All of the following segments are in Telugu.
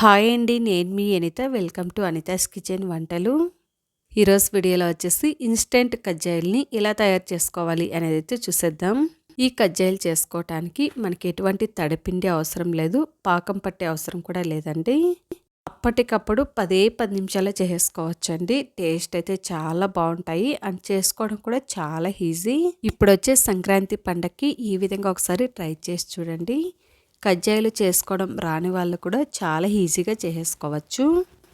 హాయ్ అండి నేను మీ Anitha. Welcome to Anitha's kitchen వంటలు. ఈరోజు వీడియోలో వచ్చేసి ఇన్స్టెంట్ కజ్జాయిల్ని ఎలా తయారు చేసుకోవాలి అనేది అయితే చూసేద్దాం. ఈ కజ్జాయిలు చేసుకోవటానికి మనకి ఎటువంటి తడిపిండి అవసరం లేదు పాకం పట్టే అవసరం కూడా లేదండి. అప్పటికప్పుడు పదే పది నిమిషాలు చేసుకోవచ్చండి. టేస్ట్ అయితే చాలా బాగుంటాయి అండ్ చేసుకోవడం కూడా చాలా ఈజీ. ఇప్పుడు వచ్చే సంక్రాంతి పండగకి ఈ విధంగా ఒకసారి ట్రై చేసి చూడండి. కజ్జాయిలు చేసుకోవడం రాని వాళ్ళు కూడా చాలా ఈజీగా చేసేసుకోవచ్చు.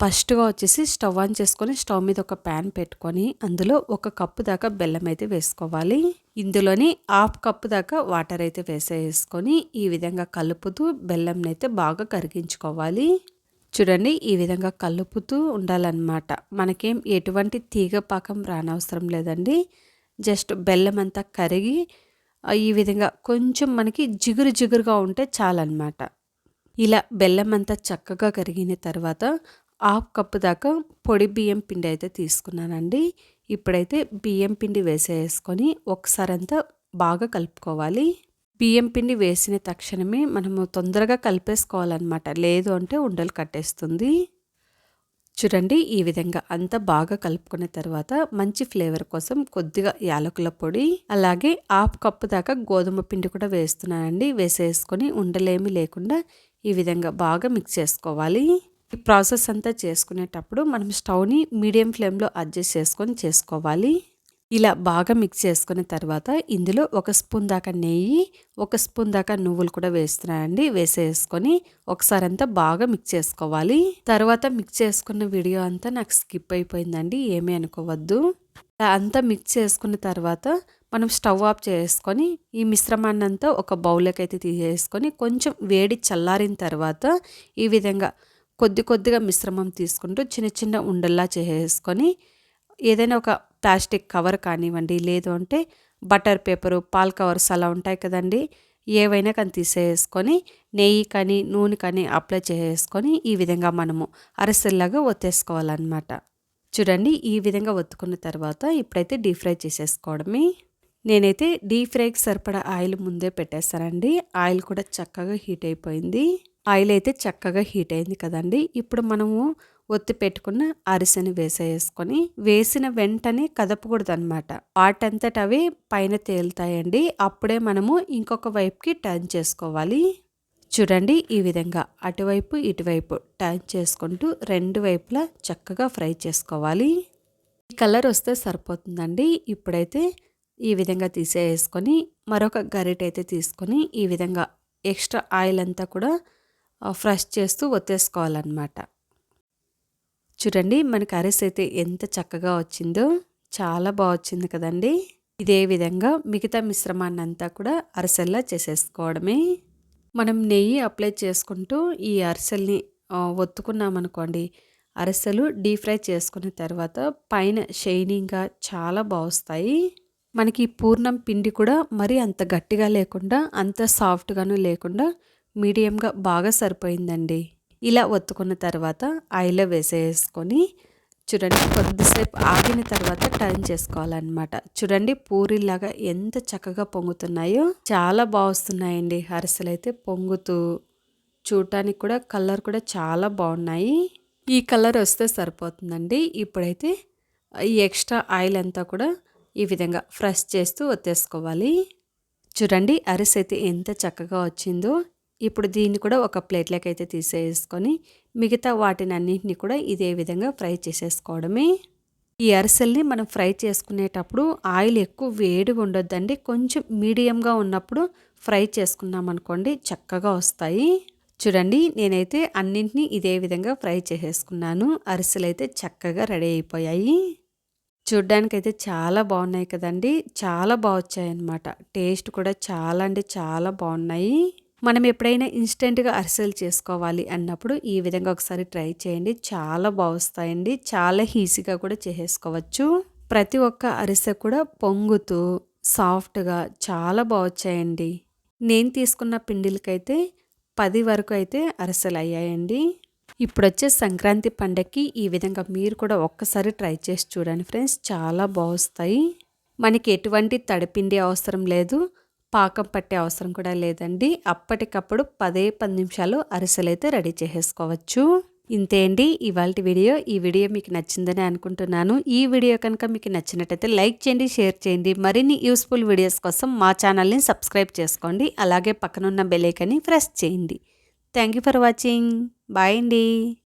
ఫస్ట్గా వచ్చేసి స్టవ్ ఆన్ చేసుకొని స్టవ్ మీద ఒక ప్యాన్ పెట్టుకొని అందులో ఒక కప్పు దాకా బెల్లం అయితే వేసుకోవాలి. ఇందులోని హాఫ్ కప్పు దాకా వాటర్ అయితే వేసేసుకొని ఈ విధంగా కలుపుతూ బెల్లంని అయితే బాగా కరిగించుకోవాలి. చూడండి ఈ విధంగా కలుపుతూ ఉండాలన్నమాట. మనకేం ఎటువంటి తీగ పాకం రానవసరం లేదండి. జస్ట్ బెల్లం అంతా కరిగి ఈ విధంగా కొంచెం మనకి జిగురు జిగురుగా ఉంటే చాలన్నమాట. ఇలా బెల్లం అంతా చక్కగా కరిగిన తర్వాత హాఫ్ కప్పు దాకా పొడి బియ్యం పిండి అయితే తీసుకున్నానండి. ఇప్పుడైతే బియ్యం పిండి వేసేసుకొని ఒకసారి అంతా బాగా కలుపుకోవాలి. బియ్యం పిండి వేసిన తక్షణమే మనము తొందరగా కలిపేసుకోవాలన్నమాట. లేదు అంటే ఉండలు కట్టేస్తుంది. చూడండి ఈ విధంగా అంతా బాగా కలుపుకున్న తర్వాత మంచి ఫ్లేవర్ కోసం కొద్దిగా యాలకుల పొడి అలాగే హాఫ్ కప్పు దాకా గోధుమ పిండి కూడా వేస్తున్నానండి. వేసేసుకొని ఉండలేమి లేకుండా ఈ విధంగా బాగా మిక్స్ చేసుకోవాలి. ఈ ప్రాసెస్ అంతా చేసుకునేటప్పుడు మనం స్టవ్ని మీడియం ఫ్లేమ్లో అడ్జస్ట్ చేసుకొని చేసుకోవాలి. ఇలా బాగా మిక్స్ చేసుకున్న తర్వాత ఇందులో ఒక స్పూన్ దాకా నెయ్యి ఒక స్పూన్ దాకా నువ్వులు కూడా వేస్తున్నానండి. వేసేసుకొని ఒకసారి అంతా బాగా మిక్స్ చేసుకోవాలి. తర్వాత మిక్స్ చేసుకున్న వీడియో అంతా నాకు స్కిప్ అయిపోయిందండి. ఏమీ అనుకోవద్దు. అంతా మిక్స్ చేసుకున్న తర్వాత మనం స్టవ్ ఆఫ్ చేసుకొని ఈ మిశ్రమాన్ని అంతా ఒక బౌల్లోకి అయితే తీసేసుకొని కొంచెం వేడి చల్లారిన తర్వాత ఈ విధంగా కొద్ది కొద్దిగా మిశ్రమం తీసుకుంటూ చిన్న చిన్న ఉండల్లా చేసుకొని ఏదైనా ఒక ప్లాస్టిక్ కవర్ కానివ్వండి లేదు అంటే బటర్ పేపరు పాల్ కవర్స్ అలా ఉంటాయి కదండి. ఏవైనా కానీ తీసేసుకొని నెయ్యి కానీ నూనె కానీ అప్లై చేసుకొని ఈ విధంగా మనము అరసల్లాగా ఒత్తేసుకోవాలన్నమాట. చూడండి ఈ విధంగా ఒత్తుకున్న తర్వాత ఇప్పుడైతే డీప్ ఫ్రై చేసేసుకోవడమే. నేనైతే డీప్ ఫ్రైకి సరిపడా ఆయిల్ ముందే పెట్టేస్తానండి ఆయిల్ కూడా చక్కగా హీట్ అయిపోయింది. ఆయిల్ అయితే చక్కగా హీట్ అయింది కదండి. ఇప్పుడు మనము ఒత్తి పెట్టుకున్న అరిసెని వేసేసుకొని వేసిన వెంటనే కదపకూడదు అనమాట వాటంతట అవి పైన తేలుతాయండి. అప్పుడే మనము ఇంకొక వైపుకి టర్న్ చేసుకోవాలి. చూడండి ఈ విధంగా అటువైపు ఇటువైపు టర్న్ చేసుకుంటూ రెండు వైపులా చక్కగా ఫ్రై చేసుకోవాలి. కలర్ వస్తే సరిపోతుందండి. ఇప్పుడైతే ఈ విధంగా తీసేసుకొని మరొక గరిట అయితే తీసుకొని ఈ విధంగా ఎక్స్ట్రా ఆయిల్ అంతా కూడా ఫ్రెష్ చేస్తూ ఒత్తేసుకోవాలన్నమాట. చూడండి మనకి అరిసె అయితే ఎంత చక్కగా వచ్చిందో చాలా బాగా వచ్చింది కదండి. ఇదే విధంగా మిగతా మిశ్రమాన్ని అంతా కూడా అరిసెల్లా చేసేసుకోవడమే. మనం నెయ్యి అప్లై చేసుకుంటూ ఈ అరిసెల్ని ఒత్తుకున్నామనుకోండి అరిసెలు డీప్ ఫ్రై చేసుకున్న తర్వాత పైన షైనింగ్గా చాలా బాగుస్తాయి మనకి పూర్ణం పిండి కూడా మరీ అంత గట్టిగా లేకుండా అంత సాఫ్ట్గాను లేకుండా మీడియంగా బాగా సరిపోయిందండి. ఇలా ఒత్తుకున్న తర్వాత ఆయిల్లో వేసేసుకొని చూడండి కొద్దిసేపు ఆగిన తర్వాత టర్న్ చేసుకోవాలన్నమాట. చూడండి పూరిలాగా ఎంత చక్కగా పొంగుతున్నాయో. చాలా బాగుస్తున్నాయండి అరిసెలు అయితే పొంగుతూ. చూడటానికి కూడా కలర్ కూడా చాలా బాగున్నాయి. ఈ కలర్ వస్తే సరిపోతుందండి. ఇప్పుడైతే ఈ ఎక్స్ట్రా ఆయిల్ అంతా కూడా ఈ విధంగా ఫ్రెష్ చేస్తూ ఒత్తేసుకోవాలి. చూడండి అరిసె అయితే ఎంత చక్కగా వచ్చిందో. ఇప్పుడు దీన్ని కూడా ఒక ప్లేట్లోకి అయితే తీసేసుకొని మిగతా వాటిని అన్నింటినీ కూడా ఇదే విధంగా ఫ్రై చేసేసుకోవడమే. ఈ అరిసెల్ని మనం ఫ్రై చేసుకునేటప్పుడు ఆయిల్ ఎక్కువ వేడిగా ఉండొద్దండి. కొంచెం మీడియంగా ఉన్నప్పుడు ఫ్రై చేసుకున్నాం అనుకోండి చక్కగా వస్తాయి. చూడండి నేనైతే అన్నింటినీ ఇదే విధంగా ఫ్రై చేసేసుకున్నాను. అరిసెలు అయితే చక్కగా రెడీ అయిపోయాయి. చూడ్డానికైతే చాలా బాగున్నాయి కదండి. చాలా బాగా వచ్చాయన్నమాట టేస్ట్ కూడా చాలా అంటే చాలా బాగున్నాయి. మనం ఎప్పుడైనా ఇన్స్టెంట్గా అరిసెలు చేసుకోవాలి అన్నప్పుడు ఈ విధంగా ఒకసారి ట్రై చేయండి. చాలా బాగుస్తాయండి. చాలా ఈజీగా కూడా చేసేసుకోవచ్చు. ప్రతి ఒక్క అరిసె కూడా పొంగుతూ సాఫ్ట్గా చాలా బాగొచ్చాయండి. నేను తీసుకున్న పిండిలకైతే పది వరకు అయితే అరిసెలు అయ్యాయండి. ఇప్పుడు వచ్చే సంక్రాంతి పండగకి ఈ విధంగా మీరు కూడా ఒక్కసారి ట్రై చేసి చూడండి ఫ్రెండ్స్. చాలా బాగుస్తాయి. మనకి ఎటువంటి తడిపిండి అవసరం లేదు. పాకం పట్టే అవసరం కూడా లేదండి. అప్పటికప్పుడు పదే పది నిమిషాలు అరిసెలైతే రెడీ చేసేసుకోవచ్చు. ఇంతే అండి ఇవాళ వీడియో. ఈ వీడియో మీకు నచ్చిందని అనుకుంటున్నాను. ఈ వీడియో కనుక మీకు నచ్చినట్టయితే లైక్ చేయండి షేర్ చేయండి. మరిన్ని యూస్ఫుల్ వీడియోస్ కోసం మా ఛానల్ని సబ్స్క్రైబ్ చేసుకోండి. అలాగే పక్కనున్న బెలైకని ప్రెస్ చేయండి. Thank you for watching. Bye అండి.